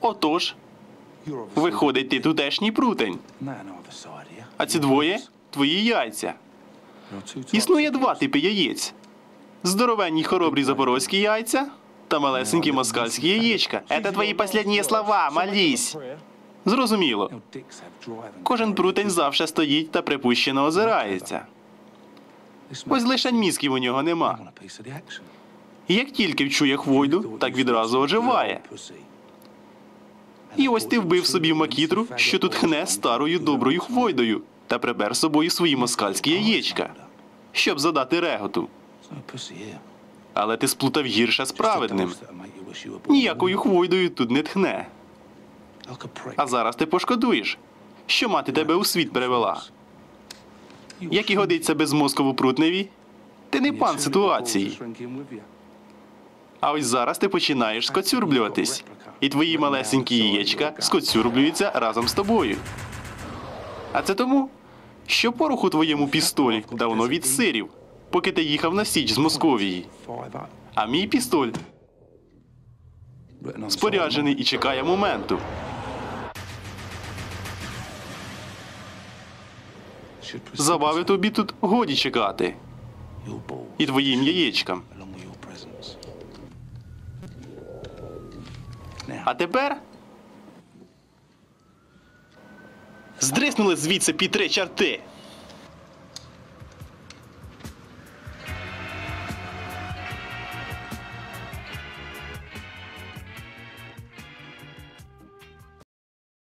Отож, виходить, ти тутешній прутень. А ці двоє твої яйця. Існує два типи яєць: здоровенні хоробрі запорозькі яйця та малесенькі москальські яєчка. Це твої останні слова, малісь. Зрозуміло. Кожен прутень завше стоїть та припущено озирається. Ось makes лише мізків у нього нема. як тільки вчує хвойду, так відразу оживає. І ось ти вбив собі макітру, що тут хне старою доброю хвойдою, та прибер з собою свої москальські яєчка, щоб задати реготу. Але ти сплутав гірше з праведним. Ніякою хвойдою тут не тхне. А зараз ти пошкодуєш, що мати тебе у світ перевела. Як і годиться без мозкову прутневі, ти не пан ситуації. А ось зараз ти починаєш скоцюрблюватись, і твої малесенькі яєчка скоцюрблюються разом з тобою. А це тому, що порох у твоєму пістолі давно відсирів, поки ти їхав на січ з Московії. А мій пістоль споряджений і чекає моменту. Забави тобі тут годі чекати. І твоїм яєчкам. А тепер. Здриснули звідси пі три чарти.